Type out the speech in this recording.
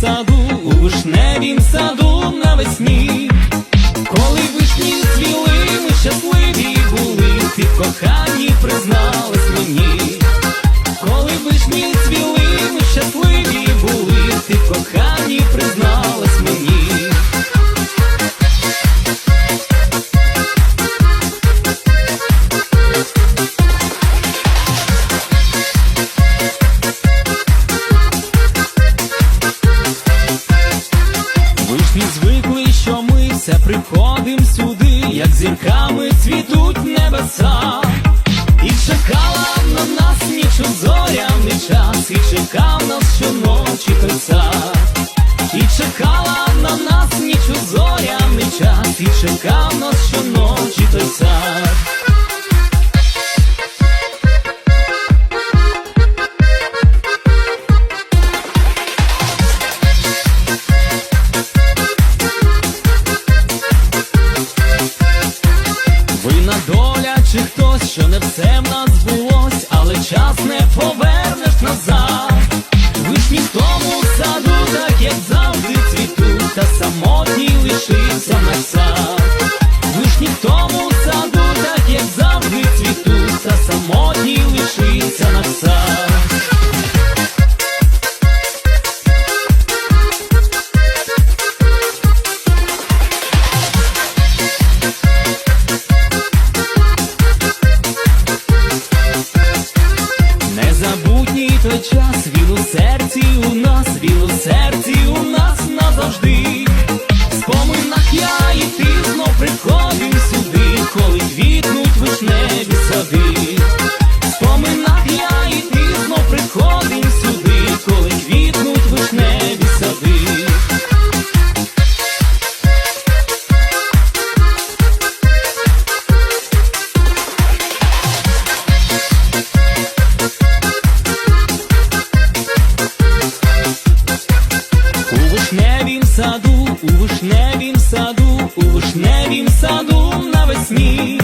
саду, у вишневім саду навесні. Приходим сюди, як зірками цвітуть небеса. І чекала на нас ніч у зоряний час, і чекав нас щоночі краса. І чекала на нас ніч у зоряний час, і чекав що не все в нас той час, він у серці у нас, він у серці у нас назавжди. Споминах я і ти приходив сюди, коли квітнуть вишневі сади. Саду, у вишневім саду, у вишневім саду навесні.